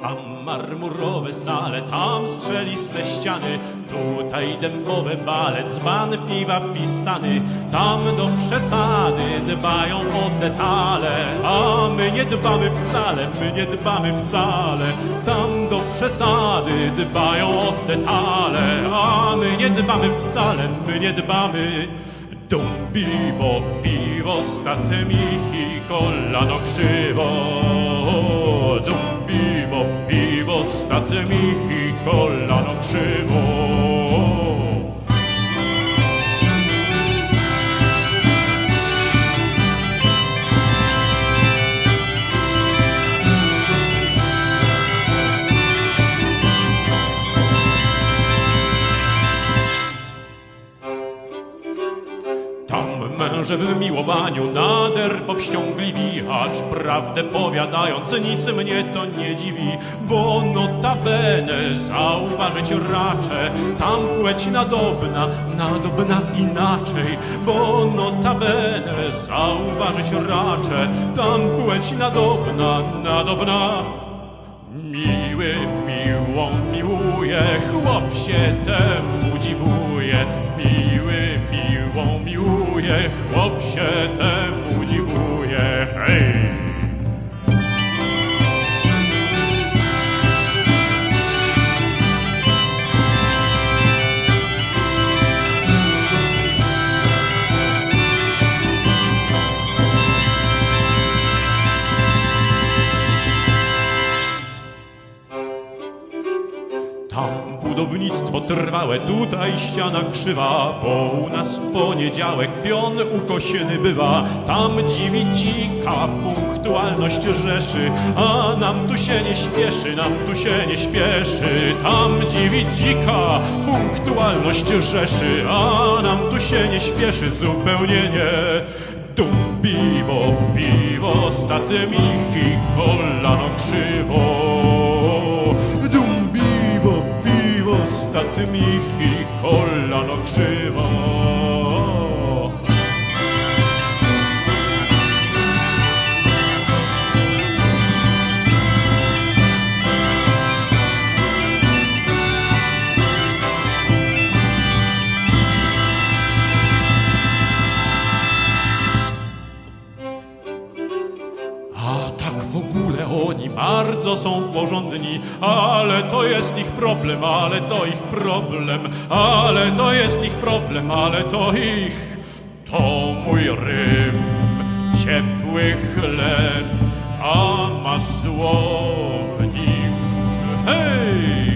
Tam marmurowe sale, tam strzeliste ściany, tutaj dębowe bale, dzban piwa pisany, tam do przesady dbają o detale, a my nie dbamy wcale, my nie dbamy wcale, tam do przesady dbają o detale, a my nie dbamy wcale, my nie dbamy. Dum piwo, piwo, statemi i kolano krzywo. Dum piwo, piwo, statemi i kolano krzywo. Męże w miłowaniu nader powściągliwi, acz prawdę powiadając nic mnie to nie dziwi, bo notabene zauważyć raczę, tam płeć nadobna, nadobna inaczej, bo notabene zauważyć raczę, tam płeć nadobna, nadobna. Miły miłą miłuje, chłop się temu dziwuje. Miły miłą miłuje, chłop się temu budownictwo trwałe, tutaj ściana krzywa, bo u nas w poniedziałek pion ukosieny bywa. Tam dziwi dzika punktualność rzeszy, a nam tu się nie śpieszy, nam tu się nie śpieszy. Tam dziwi dzika punktualność rzeszy, a nam tu się nie śpieszy zupełnie nie. Dum piwo, piwo, statymiki, kolano krzywo. Piwo, statymiki, kolano krzywo. bardzo są porządni, ale to jest ich problem, ale to ich problem, ale to jest ich problem, ale to ich, to mój rym, ciepły chleb, a masłownik, hej!